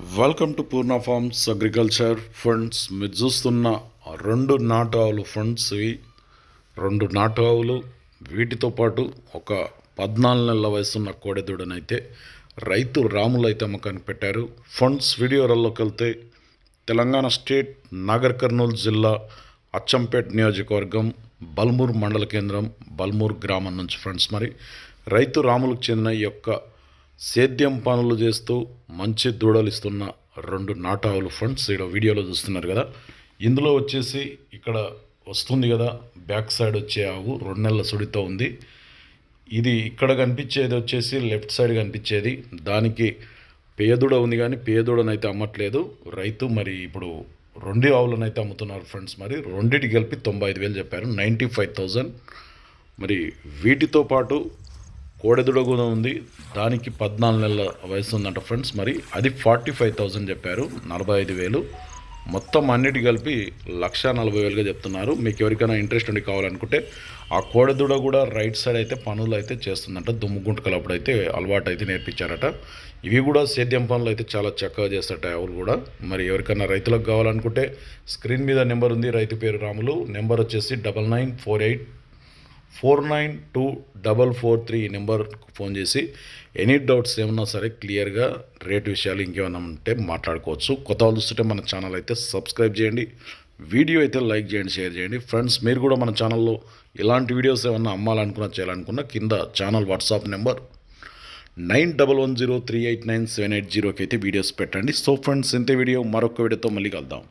Welcome to Purna farms agriculture funds మీరు చూస్తున్న రెండు నాటు ఆవులు ఫండ్స్ ఇవి. రెండు నాటు ఆవులు వీటితో పాటు ఒక పద్నాలుగు నెలల వయసున్న కోడెదూడనైతే రైతు రాములు అయితే అమ్మకానికి పెట్టారు ఫండ్స్ వీడియోలలోకి వెళ్తే తెలంగాణ స్టేట్ నాగర్ కర్నూలు జిల్లా అచ్చంపేట్ నియోజకవర్గం బల్మూర్ మండల కేంద్రం బల్మూర్ గ్రామం నుంచి ఫ్రెండ్స్ మరి రైతు రాములకు చెందిన ఈ యొక్క సేద్యం పనులు చేస్తూ మంచి దూడలు ఇస్తున్న రెండు నాటావులు ఫ్రెండ్స్ ఇక్కడ వీడియోలో చూస్తున్నారు కదా. ఇందులో వచ్చేసి ఇక్కడ వస్తుంది కదా బ్యాక్ సైడ్ వచ్చే ఆవు రెండు నెలల సుడితో ఉంది. ఇది ఇక్కడ కనిపించేది వచ్చేసి లెఫ్ట్ సైడ్ కనిపించేది. దానికి పేదూడ ఉంది కానీ పేదూడనైతే అమ్మట్లేదు. రైతు మరి ఇప్పుడు రెండు ఆవులను అయితే అమ్ముతున్నారు ఫ్రెండ్స్ మరి. రెండింటికి కలిపి తొంభై ఐదు వేలు చెప్పారు. Ninety five thousand. మరి వీటితో పాటు కోడెదుడ కూడా ఉంది. దానికి పద్నాలుగు నెలల వయసు ఉందంట ఫ్రెండ్స్. మరి అది ఫార్టీ ఫైవ్ థౌజండ్ చెప్పారు. నలభై ఐదు వేలు. మొత్తం అన్నిటి కలిపి లక్ష నలభై వేలుగా చెప్తున్నారు. మీకు ఎవరికైనా ఇంట్రెస్ట్ ఉండి కావాలనుకుంటే ఆ కోడెదూడ కూడా రైట్ సైడ్ అయితే పనులు అయితే చేస్తుందంట. దుమ్ము గుంటకలు అప్పుడైతే అలవాటు అయితే నేర్పించారట. ఇవి కూడా సేద్యం పనులు అయితే చాలా చక్కగా చేస్తారట ఎవరు కూడా. మరి ఎవరికైనా రైతులకు కావాలనుకుంటే స్క్రీన్ మీద నెంబర్ ఉంది. రైతు పేరు రాములు. నెంబర్ వచ్చేసి double nine four eight four nine two double four three ఈ ఫోన్ చేసి ఎనీ డౌట్స్ ఏమన్నా సరే క్లియర్గా రేట్ విషయాలు ఇంకేమైనా ఉంటే మాట్లాడుకోవచ్చు. కొత్త వాళ్ళు చూస్తుంటే మన ఛానల్ అయితే సబ్స్క్రైబ్ చేయండి. వీడియో అయితే లైక్ చేయండి షేర్ చేయండి. ఫ్రెండ్స్ మీరు కూడా మన ఛానల్లో ఇలాంటి వీడియోస్ ఏమన్నా అమ్మాలనుకున్నా చేయాలనుకున్నా కింద channel WhatsApp number nine double one zero three eight nine seven eight జీరోకి అయితే వీడియోస్ పెట్టండి. సో ఫ్రెండ్స్ ఇంతే వీడియో మరొక వీడియోతో మళ్ళీ కలుద్దాం.